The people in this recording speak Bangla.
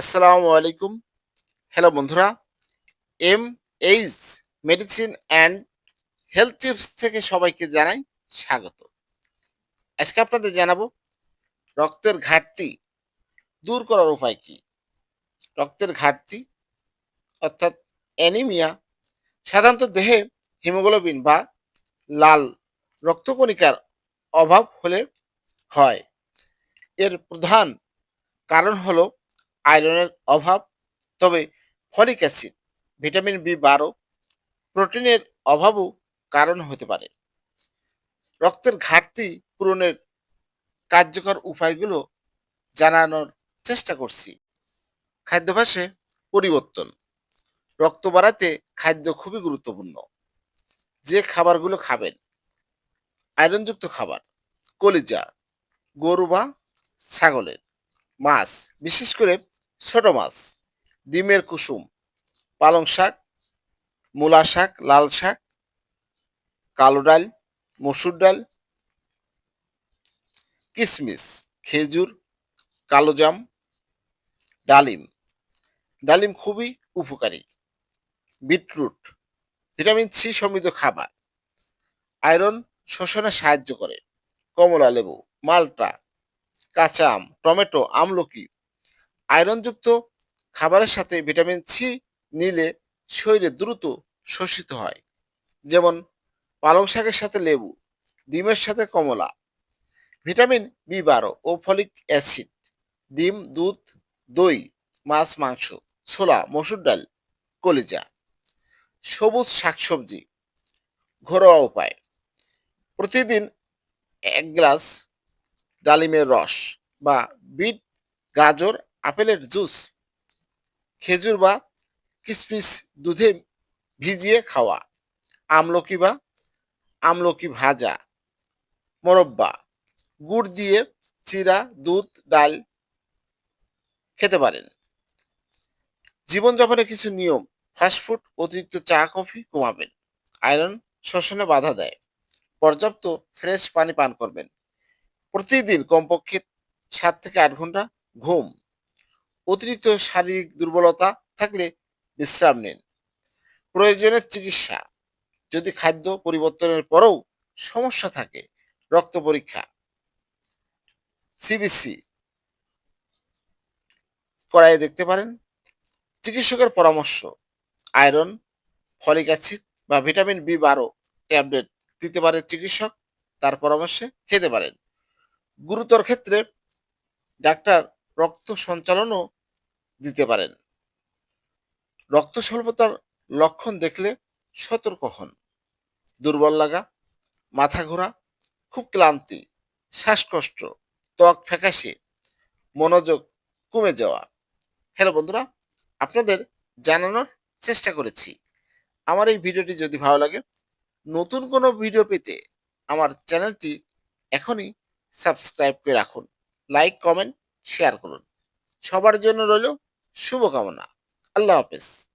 আসসালামু আলাইকুম। হ্যালো বন্ধুরা। M H medicine and health tips থেকে সবাইকে জানাই স্বাগত। আজকে আপনাদের জানাব, রক্তের ঘাটতি দূর করার উপায় কি? রক্তের ঘাটতি, অর্থাৎ অ্যানিমিয়া সাধারণত দেহে হিমোগ্লোবিন বা লাল রক্তকণিকার অভাব হলে হয়। এর প্রধান কারণ হলো আয়রনের অভাব, তবে ফলিক অ্যাসিড, ভিটামিন বি বারো, প্রোটিনের অভাবও কারণ হতে পারে। রক্তের ঘাটতি পূরণের কার্যকর উপায়গুলো জানানোর চেষ্টা করছি। খাদ্যাভ্যাসে পরিবর্তন, রক্ত বাড়াতে খাদ্য খুবই গুরুত্বপূর্ণ। যে খাবারগুলো খাবেন, আয়রনযুক্ত খাবার, কলিজা, গরু বা ছাগলের, মাছ, বিশেষ করে ছোট মাছ, ডিমের কুসুম, পালং শাক, মূলা শাক, লাল শাক, কালো ডাল, মসুর ডাল কিশমিশ খেজুর কালোজাম ডালিম। ডালিম খুবই উপকারী। বিটরুট, ভিটামিন সি সমৃদ্ধ খাবার। আয়রন শোষণে সাহায্য করে। কমলা লেবু, মালটা, কাঁচা আম, টমেটো, আমলকি আয়রনযুক্ত খাবারের সাথে ভিটামিন সি নিলে শরীরে দ্রুত শোষিত হয়। যেমন পালং শাকের সাথে লেবু, ডিমের সাথে কমলা, ভিটামিন বি বারো ও ফলিক অ্যাসিড, ডিম, দুধ, দই, মাছ, মাংস, ছোলা, মসুর ডাল, কলিজা, সবুজ শাকসবজি, ঘরোয়া উপায়। প্রতিদিন এক গ্লাস ডালিমের রস বা বিট, গাজর আপেলের জুস, খেজুর বা কিশমিশ দুধে ভিজিয়ে খাওয়া, আমলকি বা আমলকি ভাজা, মোরব্বা, গুড় দিয়ে চিরা, দুধ, ডাল খেতে পারেন। জীবনযাপনে কিছু নিয়ম ফাস্টফুড অতিরিক্ত চা কফি কমাবেন। আয়রন শোষণে বাধা দেয়। পর্যাপ্ত ফ্রেশ পানি পান করবেন। প্রতিদিন কমপক্ষে সাত থেকে আট ঘণ্টা ঘুম অতিরিক্ত শারীরিক দুর্বলতা থাকলে বিশ্রাম নিন। প্রয়োজনের চিকিৎসা। যদি খাদ্য পরিবর্তনের পরেও সমস্যা থাকে, রক্ত পরীক্ষা। সিবিসি করাই দেখতে পারেন। চিকিৎসকের পরামর্শ, আয়রন, ফলিক অ্যাসিড বা ভিটামিন বি বারো ট্যাবলেট দিতে পারে চিকিৎসক। তার পরামর্শে খেতে পারেন। গুরুতর ক্ষেত্রে ডাক্তার রক্ত সঞ্চালনও দিতে পারেন। রক্ত স্বল্পতার লক্ষণ দেখলে সতর্ক হন। দুর্বল লাগা, মাথা ঘোরা, খুব ক্লান্তি, শ্বাসকষ্ট, ত্বক ফ্যাকাশে, মনোযোগ কমে যাওয়া। হ্যালো বন্ধুরা, আপনাদের জানানোর চেষ্টা করেছি। আমার এই ভিডিওটি যদি ভালো লাগে, নতুন কোনো ভিডিও পেতে আমার চ্যানেলটি এখনই সাবস্ক্রাইব করে রাখুন। লাইক, কমেন্ট, শেয়ার করুন। সবার জন্য রইল শুভকামনা। আল্লাহ হাফেজ।